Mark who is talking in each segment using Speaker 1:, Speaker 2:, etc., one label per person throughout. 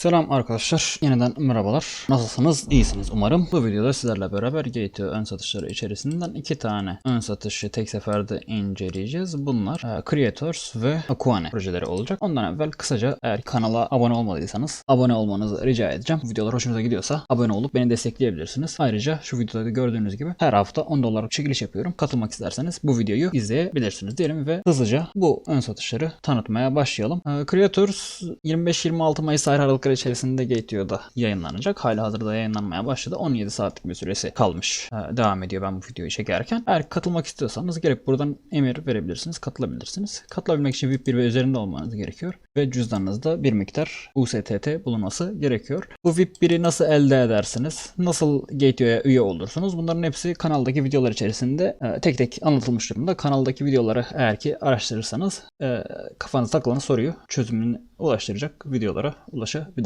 Speaker 1: Selam arkadaşlar. Yeniden merhabalar. Nasılsınız? İyisiniz umarım. Bu videoda sizlerle beraber GTO ön satışları içerisinden iki tane ön satışı tek seferde inceleyeceğiz. Bunlar e, Creators ve Aquane projeleri olacak. Ondan evvel kısaca eğer kanala abone olmadıysanız abone olmanızı rica edeceğim. Videolar hoşunuza gidiyorsa abone olup beni destekleyebilirsiniz. Ayrıca şu videoda da gördüğünüz gibi her hafta 10 dolarlık çekiliş yapıyorum. Katılmak isterseniz bu videoyu izleyebilirsiniz diyelim ve hızlıca bu ön satışları tanıtmaya başlayalım. E, Creators 25-26 Mayıs tarih aralıkları içerisinde GTO'da yayınlanacak. Hala hazırda yayınlanmaya başladı. 17 saatlik bir süresi kalmış. E, devam ediyor ben bu videoyu çekerken. Eğer katılmak istiyorsanız gelip buradan emir verebilirsiniz. Katılabilirsiniz. Katılabilmek için VIP 1 ve üzerinde olmanız gerekiyor. Ve cüzdanınızda bir miktar USTT bulunması gerekiyor. Bu VIP 1'i nasıl elde edersiniz? Nasıl GTO'ya üye olursunuz? Bunların hepsi kanaldaki videolar içerisinde e, tek tek anlatılmış durumda. Kanaldaki videoları eğer ki araştırırsanız e, kafanıza takılan soruyu çözümünü ulaştıracak videolara ulaşabilirsiniz.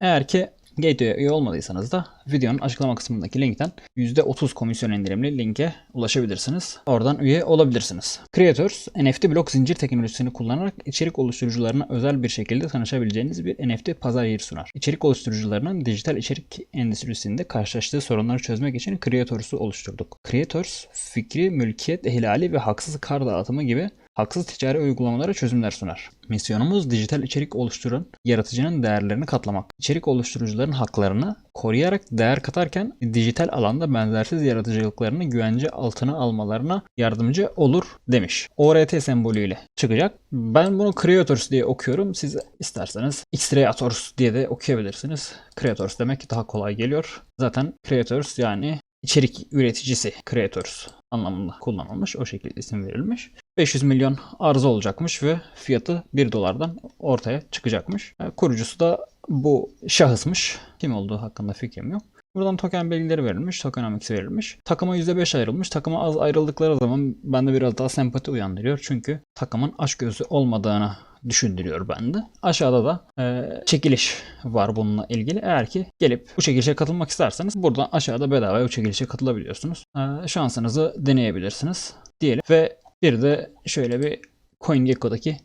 Speaker 1: Eğer ki Gateway'e üye olmadıysanız da videonun açıklama kısmındaki linkten %30 komisyon indirimli linke ulaşabilirsiniz. Oradan üye olabilirsiniz. Creators, NFT blok zincir teknolojisini kullanarak içerik oluşturucularına özel bir şekilde tanışabileceğiniz bir NFT pazar yeri sunar. İçerik oluşturucularının dijital içerik endüstrisinde karşılaştığı sorunları çözmek için Creators'u oluşturduk. Creators, fikri, mülkiyet ihlali ve haksız kar dağıtımı gibi haksız ticari uygulamalara çözümler sunar. Misyonumuz dijital içerik oluşturan yaratıcının değerlerini katlamak. İçerik oluşturucuların haklarını koruyarak değer katarken dijital alanda benzersiz yaratıcılıklarını güvence altına almalarına yardımcı olur demiş. ORT sembolüyle çıkacak. Ben bunu Creators diye okuyorum. Siz isterseniz X-Creators diye de okuyabilirsiniz. Creators demek daha kolay geliyor. Zaten Creators yani içerik üreticisi Creators anlamında kullanılmış. O şekilde isim verilmiş. 500 milyon arz olacakmış ve fiyatı 1 dolardan ortaya çıkacakmış. E, Kurucusu da bu şahısmış. Kim olduğu hakkında fikrim yok. Buradan token bilgileri verilmiş, tokenomics verilmiş. Takıma %5 ayrılmış. Takıma az ayrıldıkları zaman bende biraz daha sempati uyandırıyor. Çünkü takımın aç gözü olmadığını düşündürüyor bende. Aşağıda da e, çekiliş var bununla ilgili. Eğer ki gelip bu çekilişe katılmak isterseniz buradan aşağıda bedava bu çekilişe katılabiliyorsunuz. E, şansınızı deneyebilirsiniz diyelim. Ve bir de şöyle bir CoinGecko'daki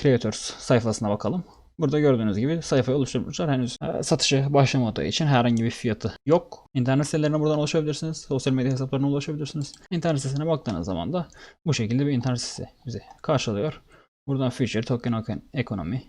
Speaker 1: Creators sayfasına bakalım. Burada gördüğünüz gibi sayfayı oluşturmuşlar. Henüz e, satışa başlamadığı için herhangi bir fiyatı yok. İnternet sitelerine buradan ulaşabilirsiniz. Sosyal medya hesaplarına ulaşabilirsiniz. İnternet sitesine baktığınız zaman da bu şekilde bir internet sitesi bizi karşılıyor. Buradan Future, Token Economy,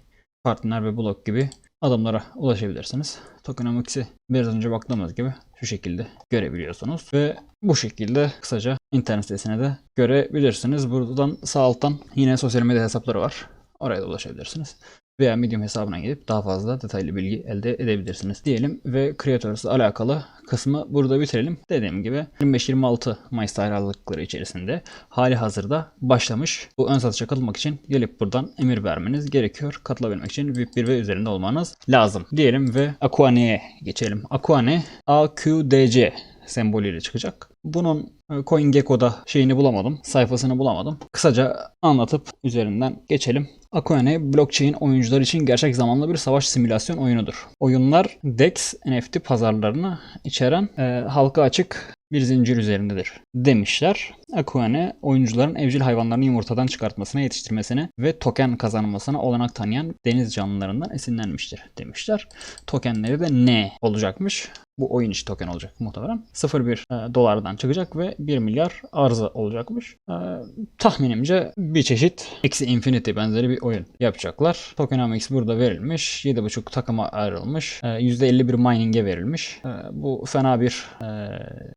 Speaker 1: Partner ve Blok gibi adımlara ulaşabilirsiniz. Tokenomics'i biraz önce baktığımız gibi şu şekilde görebiliyorsunuz. Ve bu şekilde kısaca internet sitesine de görebilirsiniz. Buradan sağ alttan yine sosyal medya hesapları var. Oraya da ulaşabilirsiniz. Veya Medium hesabına gidip daha fazla detaylı bilgi elde edebilirsiniz diyelim ve Creators'la alakalı kısmı burada bitirelim. Dediğim gibi 25-26 Mayıs tarih aralıkları içerisinde hali hazırda başlamış. Bu ön satışa katılmak için gelip buradan emir vermeniz gerekiyor. Katılabilmek için VIP 1 ve üzerinde olmanız lazım. Diyelim ve Aquane'ye geçelim. Aquane AQDC sembolüyle çıkacak. Bunun e, CoinGecko'da şeyini bulamadım, sayfasını bulamadım. Kısaca anlatıp üzerinden geçelim. Aquane blockchain oyuncular için gerçek zamanlı bir savaş simülasyon oyunudur. Oyunlar DEX NFT pazarlarını içeren e, halka açık bir zincir üzerindedir demişler. Aquane oyuncuların evcil hayvanlarını yumurtadan çıkartmasına, yetiştirmesine ve token kazanmasına olanak tanıyan deniz canlılarından esinlenmiştir demişler. Tokenleri de ne olacakmış? Bu oyun içi token olacak muhtemelen. 0.1 e, dolardan çıkacak ve 1 milyar arzı olacakmış. E, tahminimce bir çeşit eksi infinity benzeri bir oyun yapacaklar. Tokenomics burada verilmiş. 7.5 takıma ayrılmış. E, %51 mining'e verilmiş. E, bu fena bir e,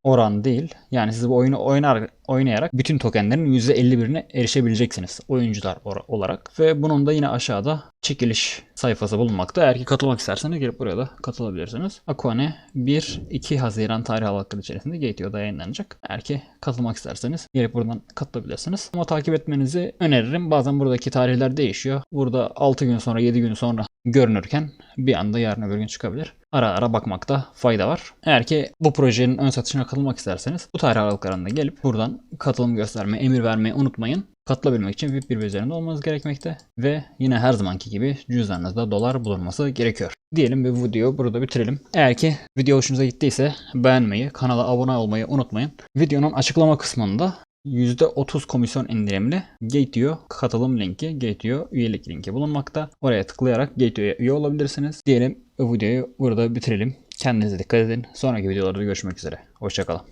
Speaker 1: oran değil. Yani siz bu oyunu oynar oynayarak bütün tokenlerin %51'ine erişebileceksiniz oyuncular olarak. Ve bunun da yine aşağıda çekiliş sayfası bulunmakta. Eğer ki katılmak isterseniz gelip buraya da katılabilirsiniz. Aquane 1-2 Haziran tarih aralıkları içerisinde GTO'da yayınlanacak. Eğer ki katılmak isterseniz gelip buradan katılabilirsiniz. Ama takip etmenizi öneririm. Bazen buradaki tarihler değişiyor. Burada 6 gün sonra 7 gün sonra görünürken bir anda yarın öbür gün çıkabilir. Ara ara bakmakta fayda var. Eğer ki bu projenin ön satışına katılmak isterseniz bu tarih aralıklarında gelip buradan katılım göstermeyi, emir vermeyi unutmayın. Katılabilmek için VIP 1 üzerinde olmanız gerekmekte ve yine her zamanki gibi cüzdanınızda dolar bulunması gerekiyor. Diyelim ve bu videoyu burada bitirelim. Eğer ki video hoşunuza gittiyse beğenmeyi, kanala abone olmayı unutmayın. Videonun açıklama kısmında %30 komisyon indirimli Gateo katılım linki, Gateo üyelik linki bulunmakta. Oraya tıklayarak Gateo'ya üye olabilirsiniz. Diyelim bu videoyu burada bitirelim. Kendinize dikkat edin. Sonraki videolarda görüşmek üzere. Hoşçakalın.